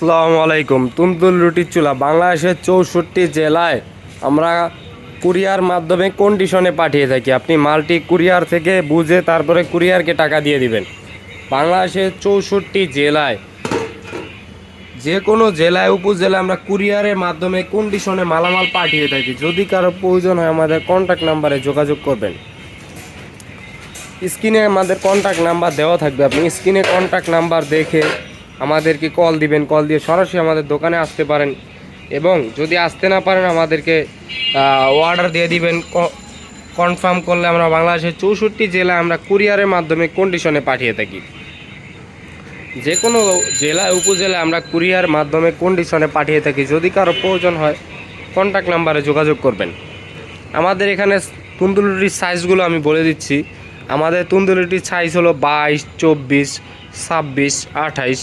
আসসালামু আলাইকুম। তুমতুল রুটির চুলা, বাংলাদেশের চৌষট্টি জেলায় আমরা কুরিয়ার মাধ্যমে কন্ডিশনে পাঠিয়ে থাকি। আপনি মালটি কুরিয়ার থেকে বুঝে তারপরে কুরিয়ারকে টাকা দিয়ে দিবেন। বাংলাদেশের চৌষট্টি জেলায় যে কোনো জেলায়, উপজেলায় আমরা কুরিয়ারের মাধ্যমে কন্ডিশনে মালামাল পাঠিয়ে থাকি। যদি কারও প্রয়োজন হয় আমাদের কন্ট্যাক্ট নাম্বারে যোগাযোগ করবেন। স্ক্রিনে আমাদের কন্ট্যাক্ট নাম্বার দেওয়া থাকবে। আপনি স্ক্রিনে কন্ট্যাক্ট নাম্বার দেখে আমাদেরকে কল দিবেন, কল দিয়ে সরাসরি আমাদের দোকানে আসতে পারেন এবং যদি আসতে না পারেন আমাদেরকে অর্ডার দিয়ে দিবেন। কনফার্ম করলে আমরা বাংলাদেশের চৌষট্টি জেলায় আমরা কুরিয়ারের মাধ্যমে কন্ডিশনে পাঠিয়ে থাকি। যে কোনো জেলা উপজেলায় আমরা কুরিয়ার মাধ্যমে কন্ডিশনে পাঠিয়ে থাকি। যদি কারও প্রয়োজন হয় কন্ট্যাক্ট নাম্বারে যোগাযোগ করবেন। আমাদের এখানে তুন্দুলুটির সাইজগুলো আমি বলে দিচ্ছি। আমাদের তুন্দুলুটির সাইজ হলো বাইশ, চব্বিশ, ছাব্বিশ, আঠাইশ,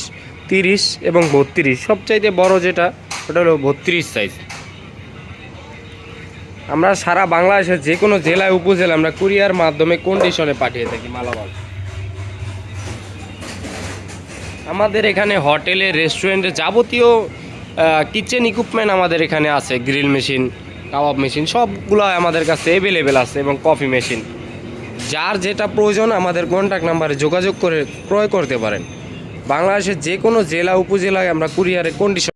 তিরিশ এবং বত্রিশ। সবচাইতে বড় যেটা, ওটা হলো বত্রিশ সাইজ আমরা সারা বাংলাদেশের যে কোনো জেলায় উপজেলা আমরা কুরিয়ার মাধ্যমে কন্ডিশনে পাঠিয়ে থাকি মালামাল। আমাদের এখানে হোটেলে রেস্টুরেন্টে যাবতীয় কিচেন ইকুইপমেন্ট আমাদের এখানে আছে। গ্রিল মেশিন কাবাব মেশিন সবগুলো আমাদের কাছে অ্যাভেলেবেল আছে এবং কফি মেশিন যার যেটা প্রয়োজন আমাদের কন্ট্যাক্ট নাম্বারে যোগাযোগ করে ক্রয় করতে পারেন। বাংলাদেশের যে কোনো জেলা, উপজেলায় আমরা কুরিয়ারে কন্ডিশন